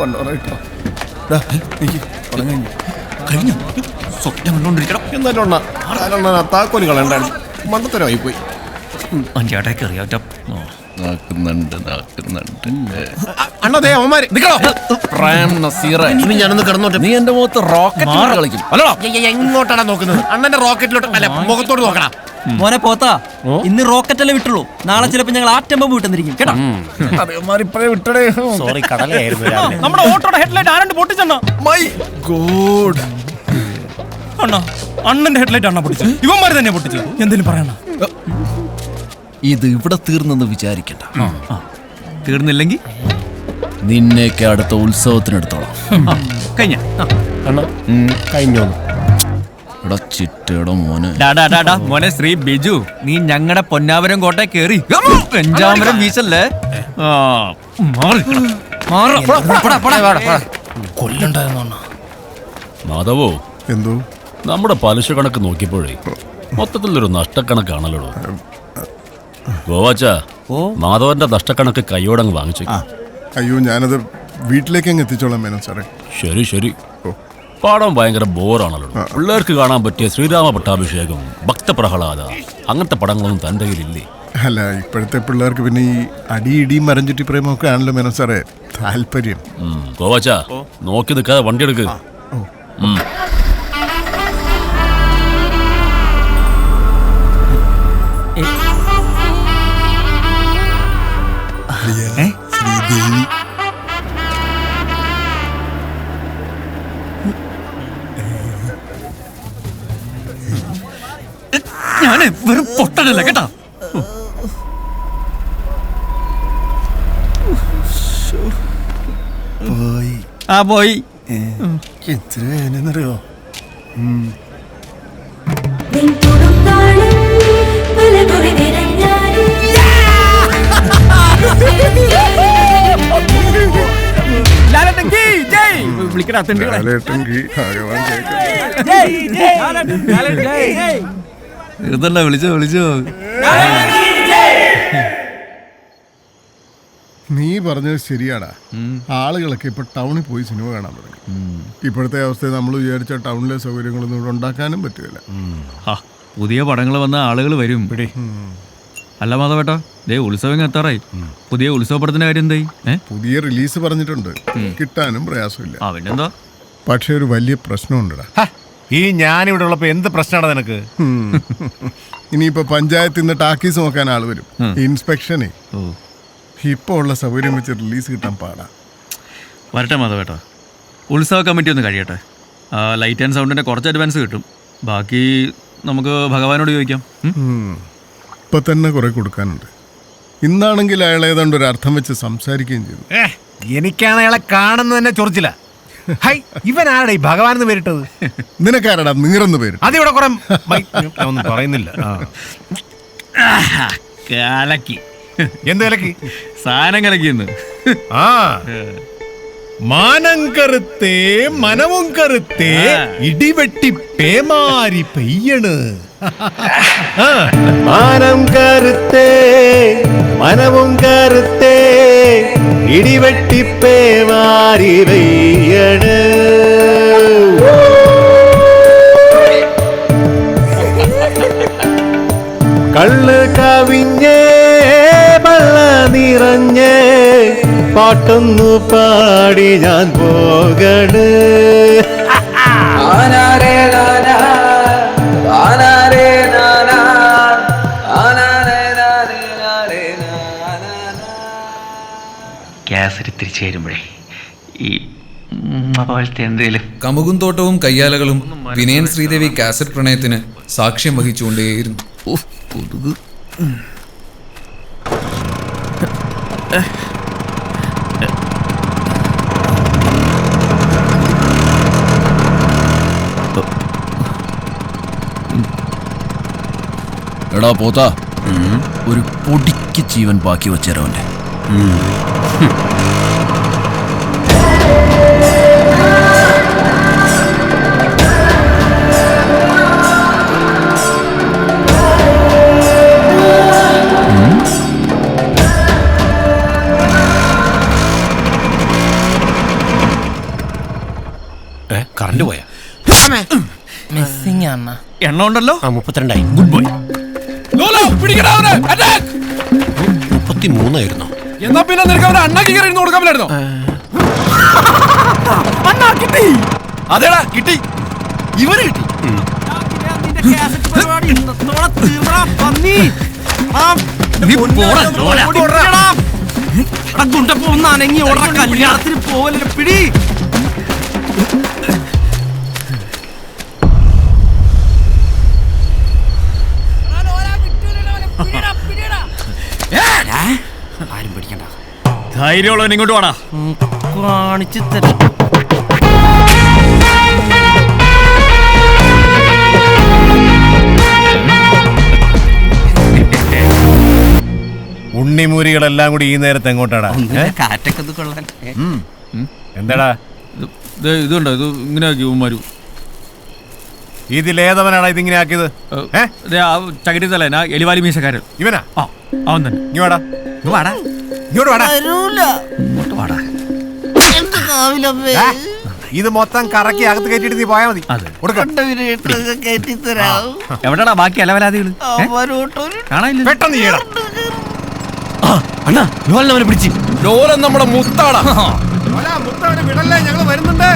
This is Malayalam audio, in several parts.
കൊണ്ടോറോ കഴിഞ്ഞു? കഴിഞ്ഞു സ്വപ്നം കണ്ടോണ്ടിരിക്കണം. എന്നാലും താക്കോൽ മണ്ടത്തരമായി പോയി. അഞ്ചാട്ടേക്ക് അറിയാറ്റ നാക്കുന്നുണ്ട് നാക്കുന്നുണ്ട്. അണ്ണ ദേ അവന്മാര്. നിക്കണോ പ്രേം നസീറെ. ഇനി ഞാനൊന്ന് കിടന്നോട്ടെ. നീ എന്റെ മുഖത്ത് റോക്കറ്റ് കളിക്കും. അല്ലടാ ഏയ്, ഏയ്, എങ്ങോട്ടാണ് നോക്കുന്നത്? അണ്ണന്റെ റോക്കറ്റിലോട്ട് അല്ല മുഖത്തോട്ട് നോക്കണ മോനെ പോത്താ ഇന്ന് റോക്കറ്റ് അല്ലേ വിട്ടുള്ളൂ. നാളെ ചിലപ്പോ ഞങ്ങൾ ആറ്റം ബോംബ് വിട്ടെന്നിരിക്കും കേട്ടോ? വിട്ടടേ. സോറി കടലായിരുന്നു നമ്മുടെ ഓട്ടോയുടെ ഹെഡ്ലൈറ്റ് ആരണ്ട് പൊട്ടിച്ചെണ്ണ മൈ ഗോഡ് അണ്ണ അണ്ണന്റെ ഹെഡ്ലൈറ്റ് അണ്ണ പൊട്ടിച്ചു ഇവന്മാര് തന്നെ പൊട്ടിച്ചു എന്തെങ്കിലും പറയണ? ഇത് ഇവിടെ തീർന്നെന്ന് വിചാരിക്കണ്ട. തീർന്നില്ലെങ്കിൽ? നിന്നെയൊക്കെ അടുത്ത ഉത്സവത്തിനെടുത്തോളാം. കഴിഞ്ഞ. അണ്ണ കഴിഞ്ഞോന്നു എടാ ചിറ്റയുടെ മോനെ. ശ്രീ ബിജു നീ ഞങ്ങളുടെ പൊന്നാവരം കോട്ടെ കേറി. പെഞ്ചാമരം വീശല്ലേ. മാധവോ എന്തോ? നമ്മുടെ പലിശ കണക്ക് നോക്കിയപ്പോഴേ മൊത്തത്തിലൊരു നഷ്ടക്കണക്കാണല്ലോ. ഗോവാച്ച മാധവന്റെ നഷ്ടക്കണക്ക് കൈയോടങ്ങ് വാങ്ങിച്ചു അയ്യോ ഞാനത് വീട്ടിലേക്ക് അങ്ങ് എത്തിച്ചോളാം മേനോ സാറേ. ശരി ശരി. പാടം ഭയങ്കര ബോറാണല്ലോ. പിള്ളേർക്ക് കാണാൻ പറ്റിയ ശ്രീരാമ പട്ടാഭിഷേകം ഭക്തപ്രഹ്ലാദ അങ്ങനത്തെ പടങ്ങളൊന്നും തന്റെ കയ്യിലില്ലേ? അല്ല ഇപ്പോഴത്തെ പിള്ളേർക്ക് പിന്നെ ഈ അടി ഇടിയും മരഞ്ചുറ്റി പ്രേമൊക്കെ ആണല്ലോ മേനോ സാറേ. താല്പര്യം. ഗോവാച്ച നോക്കി നിൽക്കാതെ വണ്ടി എടുക്ക്. ശ്രീദേവി ഞാൻ വെറും പൊട്ടനല്ല കേട്ടാ? പോയി. ആ പോയി. എത്ര ഭഗവാൻ കേൾക്കട്ടെ ഇതല്ല വിളിച്ചോ വിളിച്ചോ. നീ പറഞ്ഞത് ശരിയാടാ. ആളുകളൊക്കെ ഇപ്പൊ ടൗണിൽ പോയി സിനിമ കാണാൻ തുടങ്ങി. ഇപ്പോഴത്തെ അവസ്ഥയിൽ നമ്മൾ വിചാരിച്ച ടൗണിലെ സൗകര്യങ്ങളൊന്നും ഇവിടെ ഉണ്ടാക്കാനും പറ്റില്ല. പുതിയ പടങ്ങൾ വന്ന ആളുകൾ വരും. അല്ല മാധവേട്ടാ ദേ ഉത്സവം എത്താറായി. പുതിയ ഉത്സവ പടത്തിന്റെ കാര്യം എന്തായി പുതിയ റിലീസ് പറഞ്ഞിട്ടുണ്ട്. കിട്ടാനും പ്രയാസമില്ല. അവനെന്താ പക്ഷെ ഒരു വലിയ പ്രശ്നമുണ്ടടാ. ഈ ഞാനിവിടെ ഉള്ളപ്പോ എന്ത് പ്രശ്നമാണ് നിനക്ക്. ഇനിയിപ്പോ പഞ്ചായത്തിൽ നിന്ന് ടാക്കീസ് നോക്കാൻ ആൾ വരും. ഇൻസ്പെക്ഷനെ. ഇപ്പോ ഉള്ള സൗകര്യം വെച്ച് റിലീസ് കിട്ടാൻ പാടാ. വരട്ടെ മാധവേട്ടാ. ഉത്സവ കമ്മിറ്റി ഒന്ന് കഴിയട്ടെ. ലൈറ്റ് ആൻഡ് സൗണ്ടിന്റെ കുറച്ച് അഡ്വാൻസ് കിട്ടും. ബാക്കി നമുക്ക് ഭഗവാനോട് ചോദിക്കാം. ഇപ്പൊ തന്നെ കുറെ കൊടുക്കാനുണ്ട്. ഇന്നാണെങ്കിൽ അയാൾ ഏതാണ്ട് ഒരു അർത്ഥം വെച്ച് സംസാരിക്കുകയും ചെയ്തു. ഏ, എനിക്കാണ് അയാളെ കാണുന്നത് തന്നെ ചൊറിച്ചില്ല ഹൈ ഇവൻ ആരുടെ ഈ ഭഗവാൻ എന്ന് പേരിട്ടത്? നിനക്കാരടാ നീറെന്ന് പേര്? അതിവിടെ കുറെ മൈ- ഞാൻ ഒന്നും പറയുന്നില്ല. ആ. കലക്കി. എന്ത് വിലക്ക് സാധനം കലക്കിന്ന് ആ. മാനം കറുത്തേ മനവും കറുത്തേ ഇടിവെട്ടി പേമാരി പെയ്യണ്. മാനം കറുത്തേ മനവും കറുത്തേ ഇടിവെട്ടി പേമാരി പെയ്യണ്. കള്ള് കവിഞ്ഞേ പാട്ടൊന്നു പാടി ഞാൻ പോകണ്. ഗ്യാസരി തിരിച്ചു വരുമ്പോഴേ ഈ പോലത്തെ എന്തേലും കമുകും തോട്ടവും കയ്യാലകളും വിനയൻ ശ്രീദേവി കാസറ്റ് പ്രണയത്തിന് സാക്ഷ്യം വഹിച്ചുകൊണ്ടേയിരുന്നു. കൊതുക് എടാ പോത്താ. ഒരു പൊടിക്ക് ജീവൻ ബാക്കി കറണ്ട് പോയാ? അണ്ണ എണ്ണ ഉണ്ടല്ലോ? ആ മുപ്പത്തിരണ്ടായി. ഗുഡ് ബോയ് മുപ്പത്തി മൂന്നായിരുന്നോ എന്നാ പിന്നെ നിനക്ക് അവരെ അണ്ണാക്കി കയറി ഇരുന്ന് അണ്ണാ കിട്ടി അതേടാ കിട്ടി ഇവർ കിട്ടി കല്യാണത്തിന് പോവല്ലേ പിടി ധൈര്യമുള്ളവൻ ഇങ്ങോട്ട് വാടാ. കാണിച്ചു തരാം. ഉണ്ണിമൂരികളെല്ലാം കൂടി ഈ നേരത്തെ എങ്ങോട്ടാടാ? കാറ്റൊക്കെ ഇത് കൊള്ളാൻ. എന്താടാ? ഇത് ഇതുണ്ടോ? ഇത് ഇങ്ങനെ ആക്കി ഉമ്മാരു. ഇതിലേതവനാണ് ഇതിങ്ങനെ ആക്കിയത്? ഏ? ചകിരി തലേന എലിവാലി മീശക്കാരൻ. ഇവനാ? ആ അവൻ തന്നെ. ഇങ്ങ് വാടാ. വാടാ. ഇങ്ങോട്ട് ഇത് മൊത്തം കറക്കി അകത്ത് കയറ്റിട്ട് നീ പോയാ മതി. അതെ. കൊടുക്ക. എവിടെടാ ബാക്കി അലവലാദികൾ? കാണാനില്ല? പെട്ടെന്ന് ചെയ്യടാ. അണ്ണാ ലോലിനെ അവനെ പിടിച്ച്. ലോലൻ നമ്മുടെ മുത്താടാ. വിടല്ലേ? ഞങ്ങൾ വരുന്നുണ്ട്.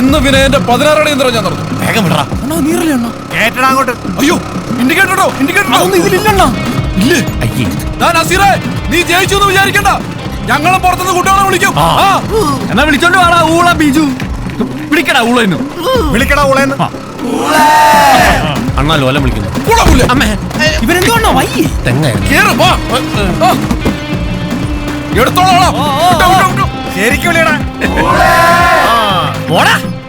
ഇന്ന് വിനയന്റെ പതിനാറടി യന്ത്രം ഞാൻ നടന്നു. വേഗം വിടറാ. കേട്ടടാ അങ്ങോട്ട്. അയ്യോ ഇൻഡിക്കേറ്ററോ ഇൻഡിക്കേറ്ററോ ഇല്ലേ? അയ്യേ. ഞാൻ നസീറേ. നീ ജയിച്ചു എന്ന് വിചാരിക്കണ്ട. ഞങ്ങളും പുറത്തുനിന്ന് കുട്ടികളെ വിളിക്കും. ആ. എന്നാ വിളിച്ചോണ്ട് വാടാ ഊള ബിജു. വിളിക്കടാ ഊള ഇന്ന് വിളിക്കടാ ഊളെന്ന്. അണ്ണാ ലോലം വിളിക്കുന്നു. കൂടപ്പുല്ല്. ഇവരെന്തോണ്ണോ വയ്യേ. തെങ്ങായിരുന്നു. കേറ്, വാ. ആ. എടുത്തോളാം. ശരിക്കും വിളിയടാ. പോടാ.